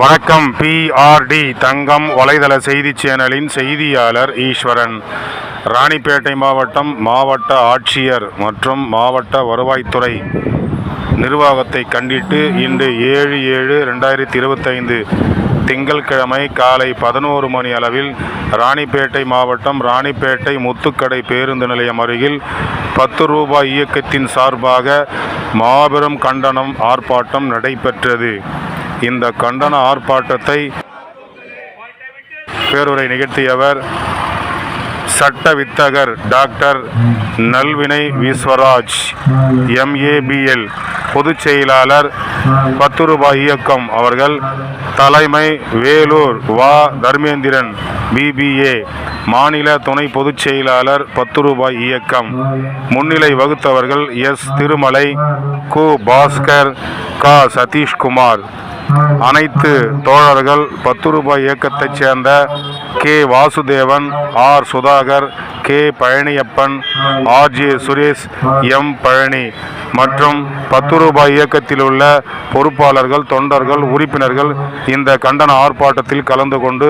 வணக்கம் பிஆர்டி தங்கம் வலைதள செய்தி சேனலின் செய்தியாளர் ஈஸ்வரன். ராணிப்பேட்டை மாவட்டம் மாவட்ட ஆட்சியர் மற்றும் மாவட்ட வருவாய்த்துறை நிர்வாகத்தை கண்டித்து இன்று ஏழு ஏழு ரெண்டாயிரத்தி இருபத்தைந்து திங்கள்கிழமை காலை பதினோரு மணி அளவில் ராணிப்பேட்டை மாவட்டம் ராணிப்பேட்டை முத்துக்கடை பேருந்து நிலையம் அருகில் பத்து ரூபாய் இயக்கத்தின் சார்பாக மாபெரும் கண்டனம் ஆர்ப்பாட்டம் நடைபெற்றது. இந்த கண்டன ஆர்ப்பாட்டத்தை பேருரை நிகழ்த்தியவர் சட்ட வித்தகர் டாக்டர் நல்வினை விஸ்வராஜ் எம்ஏபிஎல் பொதுச் செயலாளர் பத்து ரூபாய் இயக்கம் அவர்கள் தலைமை வேலூர் வா. தர்மேந்திரன் பிபிஏ மாநில துணை பொதுச் செயலாளர் பத்து ரூபாய் இயக்கம். முன்னிலை வகுத்தவர்கள் எஸ். திருமலை கு. பாஸ்கர் க. சதீஷ்குமார் அனைத்து தோழர்கள் பத்து ரூபாய் இயக்கத்தைச் சேர்ந்த K. Vasudevan R. Sudhakar K. Palaniappan R. J. Suresh M. Palani மற்றும் பத்து ரூபாய் இயக்கத்தில் உள்ள பொறுப்பாளர்கள் தொண்டர்கள் உறுப்பினர்கள் இந்த கண்டன ஆர்ப்பாட்டத்தில் கலந்து கொண்டு